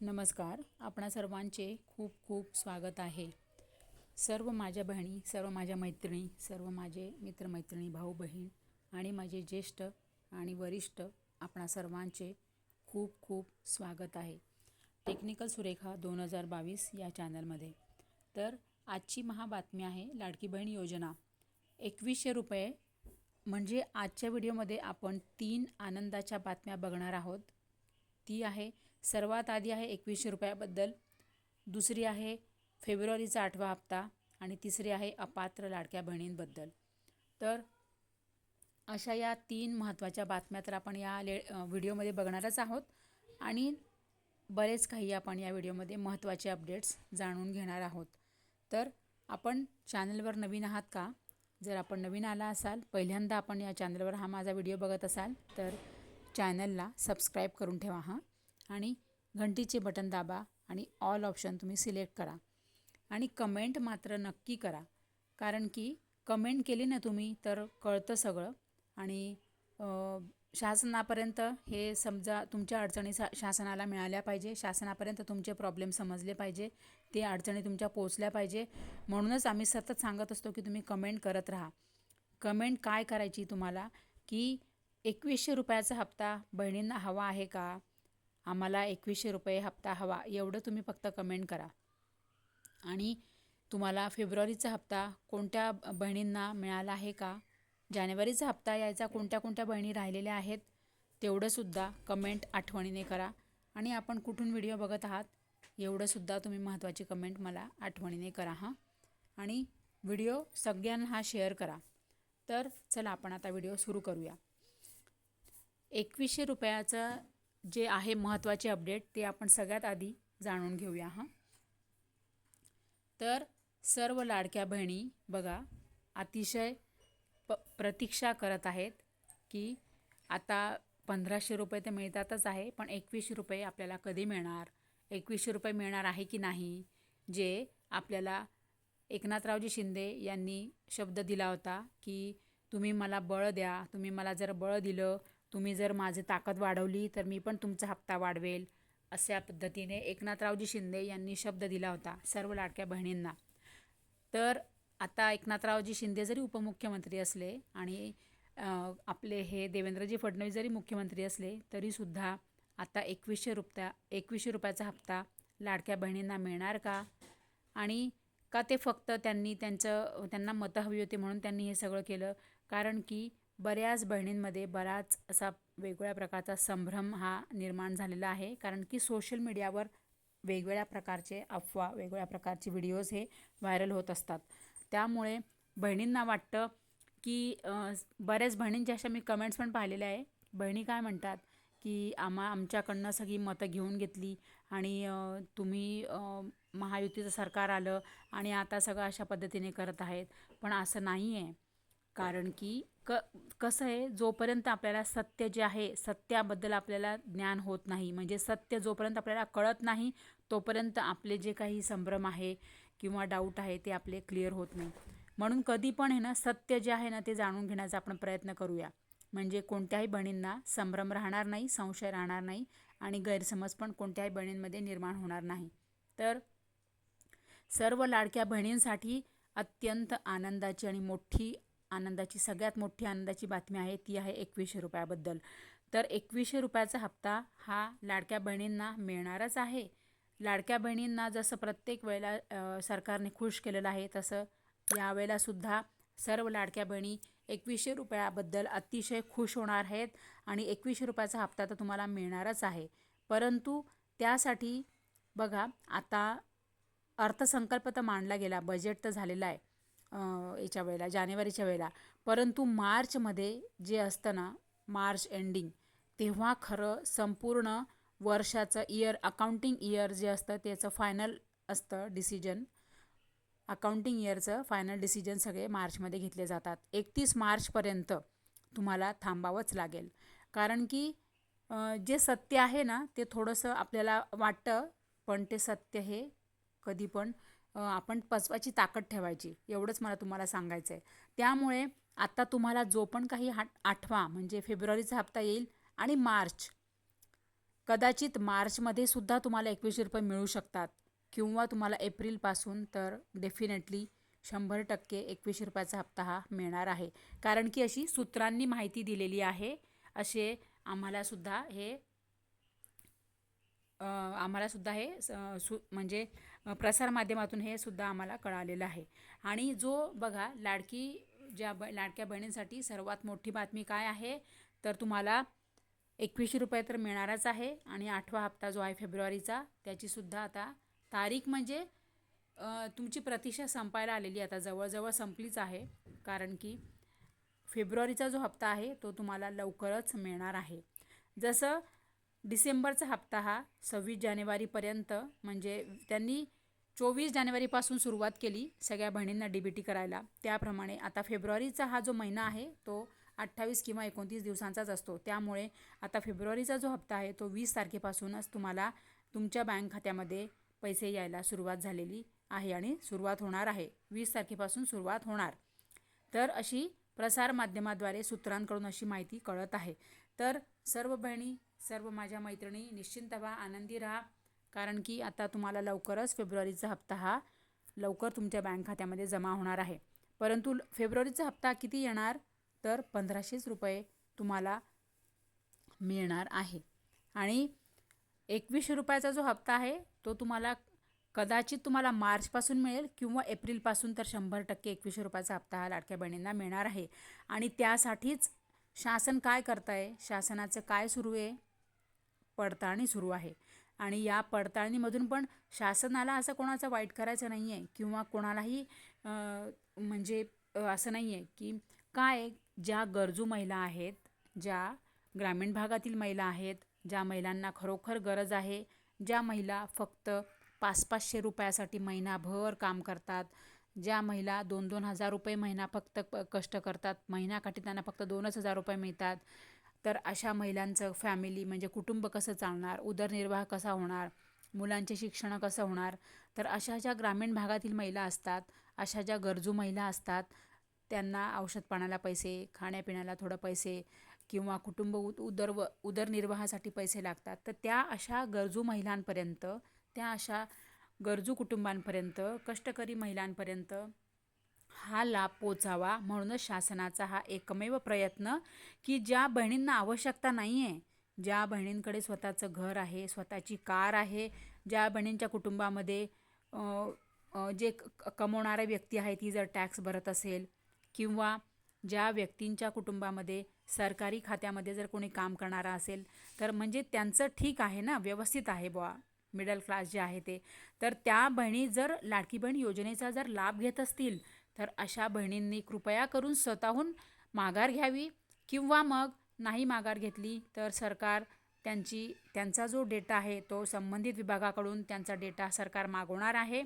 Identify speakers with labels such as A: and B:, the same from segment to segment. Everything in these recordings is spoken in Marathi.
A: नमस्कार. आपणा सर्वांचे खूप खूप स्वागत आहे. सर्व माझ्या बहिणी सर्व माझ्या मैत्रिणी सर्व माझे मित्रमैत्रिणी भाऊ बहीण आणि माझे ज्येष्ठ आणि वरिष्ठ आपणा सर्वांचे खूप खूप स्वागत आहे. टेक्निकल सुरेखा दोन हजार बावीस या चॅनलमध्ये. तर आजची महाबातमी आहे लाडकी बहीण योजना. एकवीसशे रुपये म्हणजे आजच्या व्हिडिओमध्ये आपण तीन आनंदाच्या बातम्या बघणार आहोत. ती आहे सर्वात आधी आहे एकवीसशे रुपयाबद्दल दुसरी आहे फेब्रुवारीचा आठवा हप्ता आणि तिसरी आहे अपात्र लाडक्या बहिणींबद्दल. तर अशा या तीन महत्त्वाच्या बातम्या तर आपण या ले व्हिडिओमध्ये बघणारच आहोत आणि बरेच काही आपण या व्हिडिओमध्ये महत्त्वाचे अपडेट्स जाणून घेणार आहोत. तर आपण चॅनलवर नवीन आहात का? जर आपण नवीन आला असाल पहिल्यांदा आपण या चॅनलवर हा माझा व्हिडिओ बघत असाल तर चॅनलला सबस्क्राईब करून ठेवा हां. आणि घंटीचे बटन दाबा आणि ऑल ऑप्शन तुम्ही सिलेक्ट करा. आणि कमेंट मात्र नक्की करा. कारण की कमेंट केली ना तुम्ही तर कळतं सगळं. आणि शासनापर्यंत हे समजा तुमच्या अडचणी सा शासनाला मिळाल्या पाहिजे शासनापर्यंत तुमचे प्रॉब्लेम समजले पाहिजे ते अडचणी तुमच्या पोचल्या पाहिजे. म्हणूनच आम्ही सतत सांगत असतो की तुम्ही कमेंट करत राहा. कमेंट काय करायची तुम्हाला? की एकवीसशे रुपयाचा हप्ता बहिणींना हवा आहे का? आम्हाला एकवीसशे रुपये हप्ता हवा एवढं तुम्ही फक्त कमेंट करा. आणि तुम्हाला फेब्रुवारीचा हप्ता कोणत्या बहिणींना मिळाला आहे का? जानेवारीचा हप्ता यायचा कोणत्या कोणत्या बहिणी राहिलेल्या आहेत तेवढंसुद्धा कमेंट आठवणीने करा. आणि आपण कुठून व्हिडिओ बघत आहात एवढंसुद्धा तुम्ही महत्त्वाची कमेंट मला आठवणीने करा हां. आणि व्हिडिओ सगळ्यांना हा शेअर करा. तर चला आपण आता व्हिडिओ सुरू करूया. एकवीसशे रुपयाचं जे आहे महत्त्वाचे अपडेट ते आपण सगळ्यात आधी जाणून घेऊया हां? तर सर्व लाडक्या बहिणी बघा अतिशय प प्रतीक्षा करत आहेत की आता पंधराशे रुपये तर मिळतातच आहे पण एकवीसशे रुपये आपल्याला कधी मिळणार? एकवीसशे रुपये मिळणार आहे की नाही? जे आपल्याला एकनाथरावजी शिंदे यांनी शब्द दिला होता की तुम्ही मला बळ द्या तुम्ही मला जर बळ दिलं तुम्ही जर माझी ताकद वाढवली तर मी पण तुमचा हप्ता वाढवेल अशा पद्धतीने एकनाथरावजी शिंदे यांनी शब्द दिला होता सर्व लाडक्या बहिणींना. तर आता एकनाथरावजी शिंदे जरी उपमुख्यमंत्री असले आणि आपले हे देवेंद्रजी फडणवीस जरी मुख्यमंत्री असले तरीसुद्धा आता एकवीसशे रुपया एकवीसशे रुपयाचा हप्ता लाडक्या बहिणींना मिळणार का? आणि का ते फक्त त्यांनी त्यांचं त्यांना मतं हवी होती म्हणून त्यांनी हे सगळं केलं? कारण की बऱ्याच बहिणींमध्ये बराच असा वेगवेगळ्या प्रकारचा संभ्रम हा निर्माण झालेला आहे. कारण की सोशल मीडियावर वेगवेगळ्या प्रकारचे अफवा वेगवेगळ्या प्रकारचे व्हिडिओज हे व्हायरल होत असतात. त्यामुळे बहिणींना वाटतं की बऱ्याच बहिणींच्या अशा मी कमेंट्स पण पाहिलेल्या आहे. बहिणी काय म्हणतात की आम्हा आमच्याकडनं सगळी मतं घेऊन घेतली आणि तुम्ही महायुतीचं सरकार आलं आणि आता सगळं अशा पद्धतीने करत आहेत. पण असं नाही आहे कारण की क कसं आहे जोपर्यंत आपल्याला सत्य जे आहे सत्याबद्दल आपल्याला ज्ञान होत नाही म्हणजे सत्य जोपर्यंत आपल्याला कळत नाही तोपर्यंत आपले जे काही संभ्रम आहे किंवा डाऊट आहे ते आपले क्लिअर होत नाही. म्हणून कधी पण आहे ना सत्य जे आहे ना ते जाणून घेण्याचा आपण प्रयत्न करूया. म्हणजे कोणत्याही बहिणींना संभ्रम राहणार नाही संशय राहणार नाही आणि गैरसमज पण कोणत्याही बहिणींमध्ये निर्माण होणार नाही. तर सर्व लाडक्या बहिणींसाठी अत्यंत आनंदाची आणि मोठी आनंदाची सगळ्यात मोठी आनंदाची बातमी आहे ती आहे एकवीसशे रुपयाबद्दल. तर एकवीसशे रुपयाचा हप्ता हा लाडक्या बहिणींना मिळणारच आहे. लाडक्या बहिणींना जसं प्रत्येक वेळेला सरकारने खुश केलेलं आहे तसं यावेळेलासुद्धा सर्व लाडक्या बहिणी एकवीसशे रुपयाबद्दल अतिशय खुश होणार आहेत आणि एकवीसशे रुपयाचा हप्ता तर तुम्हाला मिळणारच आहे. परंतु त्यासाठी बघा आता अर्थसंकल्प तर मांडला गेला बजेट तर झालेला आहे. याच्या वेळेला जानेवारीच्या वेळेला. परंतु मार्चमध्ये जे असतं ना मार्च एंडिंग तेव्हा खरं संपूर्ण वर्षाचं इयर अकाउंटिंग इयर जे असतं त्याचं फायनल असतं डिसिजन. अकाउंटिंग इयरचं फायनल डिसिजन सगळे मार्चमध्ये घेतले जातात. एकतीस मार्चपर्यंत तुम्हाला थांबावंच लागेल. कारण की जे सत्य आहे ना ते थोडंसं आपल्याला वाटतं पण ते सत्य हे कधी पण आपण पचवायची ताकद ठेवायची. एवढंच मला तुम्हाला सांगायचं आहे त्यामुळे आत्ता तुम्हाला जो पण काही हा आठवा म्हणजे फेब्रुवारीचा हप्ता येईल आणि मार्च. कदाचित मार्चमध्ये सुद्धा तुम्हाला एकवीसशे रुपये मिळू शकतात. किंवा तुम्हाला एप्रिलपासून तर डेफिनेटली शंभर टक्के एकवीसशे रुपयाचा हप्ता हा मिळणार आहे. कारण की अशी सूत्रांनी माहिती दिलेली आहे. असे आम्हालासुद्धा हे आम्हालासुद्धा आम्हाला सुद्धा हे स- सु म्हणजे प्रसारमाध्यमातून हे सुद्धा आम्हाला कळालेलं आहे. आणि जो बघा लाडकी ज्या ब लाडक्या बहिणींसाठी सर्वात मोठी बातमी काय आहे तर तुम्हाला एकवीसशे रुपये तर मिळणारच आहे आणि आठवा हप्ता जो आहे फेब्रुवारीचा त्याचीसुद्धा आता तारीख म्हणजे तुमची प्रतीक्षा संपायला आलेली आता जवळजवळ संपलीच आहे कारण की फेब्रुवारीचा जो हप्ता आहे तो तुम्हाला लवकरच मिळणार आहे. जसं डिसेंबरचा हप्ता हा सव्वीस जानेवारीपर्यंत म्हणजे त्यांनी चोवीस जानेवारीपासून सुरुवात केली सगळ्या बहिणींना डी बी टी करायला. त्याप्रमाणे आता फेब्रुवारीचा हा जो महिना आहे तो अठ्ठावीस किंवा एकोणतीस दिवसांचाच असतो. त्यामुळे आता फेब्रुवारीचा जो हप्ता आहे तो वीस तारखेपासूनच तुम्हाला तुमच्या बँक खात्यामध्ये पैसे यायला सुरुवात झालेली आहे आणि सुरुवात होणार आहे. वीस तारखेपासून सुरुवात होणार. तर अशी प्रसारमाध्यमाद्वारे सूत्रांकडून अशी माहिती कळत आहे. तर सर्व बहिणी सर्व माझ्या मैत्रिणी निश्चिंत व्हा आनंदी राहा. कारण की आता तुम्हाला लवकरच फेब्रुवारीचा हप्ता हा लवकर तुमच्या बँक खात्यामध्ये जमा होणार आहे. परंतु फेब्रुवारीचा हप्ता किती येणार? तर पंधराशेच रुपये तुम्हाला मिळणार आहे. आणि एकवीसशे रुपयाचा जो हप्ता आहे तो तुम्हाला कदाचित तुम्हाला मार्चपासून मिळेल किंवा एप्रिलपासून तर शंभर टक्के एकवीसशे रुपयाचा हप्ता हा लाडक्या बहिणींना मिळणार आहे. आणि त्यासाठीच शासन काय करत आहे शासनाचं काय सुरू आहे? पडताळणी सुरू आहे. आणि या पडताळणीमधून पण शासनाला असं कोणाचं वाईट करायचं नाही आहे किंवा कोणालाही म्हणजे असं नाही आहे की काय ज्या गरजू महिला आहेत ज्या ग्रामीण भागातील महिला आहेत ज्या महिलांना खरोखर गरज आहे ज्या महिला फक्त पाच पाचशे रुपयासाठी महिनाभर काम करतात ज्या महिला दोन दोन हजार रुपये महिना फक्त प- कष्ट करतात महिनाकाठी त्यांना फक्त दोनच हजार रुपये मिळतात तर अशा महिलांचं फॅमिली म्हणजे कुटुंब कसं चालणार? उदरनिर्वाह कसा होणार? मुलांचे शिक्षण कसं होणार? तर अशा ज्या ग्रामीण भागातील महिला असतात अशा ज्या गरजू महिला असतात त्यांना औषधपाण्याला पैसे खाण्यापिण्याला थोडं पैसे किंवा कुटुंब उद उदर उदरनिर्वाहासाठी पैसे लागतात. तर त्या अशा गरजू महिलांपर्यंत त्या अशा गरजू कुटुंबांपर्यंत कष्टकरी महिलांपर्यंत हा लाभ पोचावा म्हणूनच शासनाचा हा एकमेव प्रयत्न की ज्या बहिणींना आवश्यकता नाही आहे ज्या बहिणींकडे स्वतःचं घर आहे स्वतःची कार आहे ज्या बहिणींच्या कुटुंबामध्ये जे क- कमवणाऱ्या व्यक्ती आहे ती जर टॅक्स भरत असेल किंवा ज्या व्यक्तींच्या कुटुंबामध्ये सरकारी खात्यामध्ये जर कोणी काम करणारा असेल तर म्हणजे त्यांचं ठीक आहे ना व्यवस्थित आहे बुवा मिडल क्लास जे आहे ते. तर त्या बहिणी जर लाडकी बहीण योजनेचा जर लाभ घेत असतील तर अशा बहिणींनी कृपया करून स्वतःहून माघार घ्यावी किंवा मग नाही माघार घेतली तर सरकार त्यांची त्यांचा जो डेटा आहे तो संबंधित विभागाकडून त्यांचा डेटा सरकार मागवणार आहे.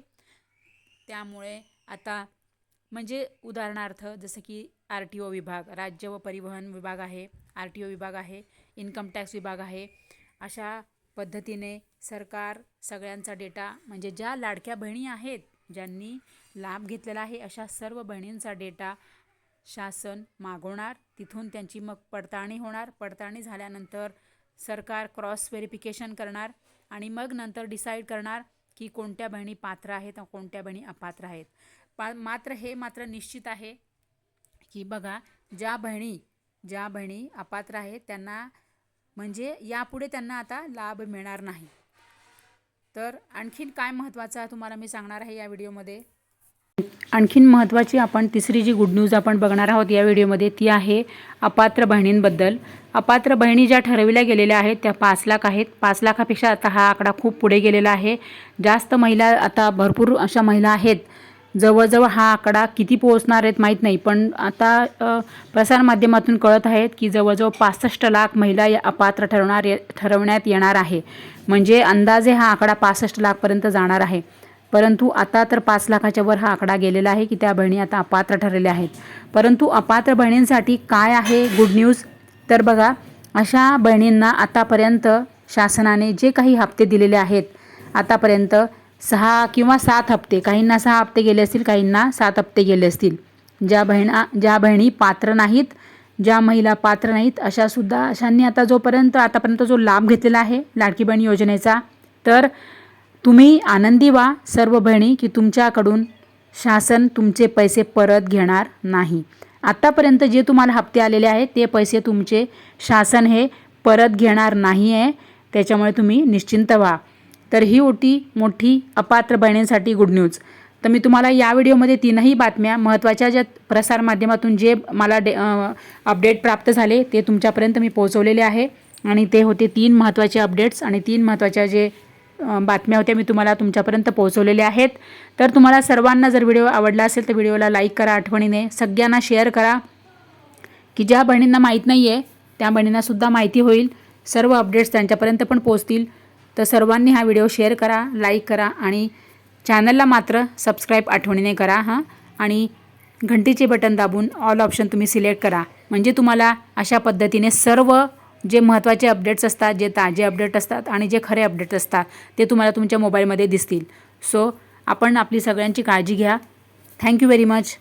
A: त्यामुळे आता म्हणजे उदाहरणार्थ जसं की आर टी ओ विभाग राज्य व परिवहन विभाग आहे आर टी ओ विभाग आहे इन्कम टॅक्स विभाग आहे अशा पद्धतीने सरकार सगळ्यांचा डेटा म्हणजे ज्या लाडक्या बहिणी आहेत ज्यांनी लाभ घेतलेला आहे अशा सर्व बहिणींचा डेटा शासन मागवणार. तिथून त्यांची मग पडताळणी होणार. पडताळणी झाल्यानंतर सरकार क्रॉस व्हेरिफिकेशन करणार आणि मग नंतर डिसाईड करणार की कोणत्या बहिणी पात्र आहेत कोणत्या बहिणी अपात्र आहेत. पा मात्र हे मात्र निश्चित आहे की बघा ज्या बहिणी ज्या बहिणी अपात्र आहेत त्यांना म्हणजे यापुढे त्यांना आता लाभ मिळणार नाही. तर आणखीन काय महत्त्वाचं आहे तुम्हाला मी सांगणार आहे या व्हिडिओमध्ये? आणखीन महत्त्वाची आपण तिसरी जी गुड न्यूज आपण बघणार आहोत या व्हिडिओमध्ये ती आहे अपात्र बहिणींबद्दल. अपात्र बहिणी ज्या ठरविल्या गेलेल्या आहेत त्या पाच लाख आहेत. पाच लाखापेक्षा आता हा आकडा खूप पुढे गेलेला आहे. जास्त महिला आता भरपूर अशा महिला आहेत जवळजवळ हा आकडा किती पोहोचणार आहेत माहीत नाही पण आता प्रसारमाध्यमातून कळत आहेत की जवळजवळ पासष्ट लाख महिला या अपात्र ठरवणार ठरवण्यात येणार आहे. म्हणजे अंदाजे हा आकडा पासष्ट लाखपर्यंत जाणार आहे. परंतु आता तर पाच लाखाच्या वर हा आकडा गेलेला आहे की त्या बहिणी आता अपात्र ठरलेल्या आहेत. परंतु अपात्र बहिणींसाठी काय आहे गुड न्यूज तर बघा अशा बहिणींना आतापर्यंत शासनाने जे काही हप्ते दिलेले आहेत आतापर्यंत सहा किंवा सात हप्ते काहींना सहा हप्ते गेले असतील काहींना सात हप्ते गेले असतील. ज्या बहिणा ज्या बहिणी पात्र नाहीत ज्या महिला पात्र नाहीत अशासुद्धा अशांनी आता जोपर्यंत आतापर्यंत जो लाभ घेतलेला आहे लाडकी बहीण योजनेचा तर तुम्ही आनंदी व्हा सर्व बहिणी की तुमच्याकडून शासन तुमचे पैसे परत घेणार नाही. आत्तापर्यंत जे तुम्हाला हप्ते आलेले आहेत ते पैसे तुमचे शासन हे परत घेणार नाही आहे त्याच्यामुळे तुम्ही निश्चिंत व्हा. तर ही होती मोठी अपात्र बहिणींसाठी गुड न्यूज तर मी तुम्हाला या व्हिडिओमध्ये तीनही बातम्या महत्त्वाच्या ज्या प्रसारमाध्यमातून जे मला डे अपडेट प्राप्त झाले ते तुमच्यापर्यंत मी पोहोचवलेले आहे. आणि ते होते तीन महत्त्वाचे अपडेट्स आणि तीन महत्त्वाच्या जे बातम्या होत्या मी तुम्हाला तुमच्यापर्यंत पोहोचवलेल्या आहेत. तर तुम्हाला सर्वांना जर व्हिडिओ आवडला असेल तर व्हिडिओला लाईक करा आठवणीने. सगळ्यांना शेअर करा. की ज्या बहिणींना माहीत नाही आहे त्या बहिणींनासुद्धा माहिती होईल. सर्व अपडेट्स त्यांच्यापर्यंत पण पोहोचतील. तर सर्वांनी हा व्हिडिओ शेअर करा लाईक करा आणि चॅनलला मात्र सबस्क्राईब आठवणीने करा हां. आणि घंटीचे बटन दाबून ऑल ऑप्शन तुम्ही सिलेक्ट करा. म्हणजे तुम्हाला अशा पद्धतीने सर्व जे महत्त्वाचे अपडेट्स असतात जे ताजे अपडेट असतात आणि जे खरे अपडेट असतात ते तुम्हाला तुमच्या मोबाईलमध्ये दिसतील. सो आपण आपली सगळ्यांची काळजी घ्या. Thank you very much.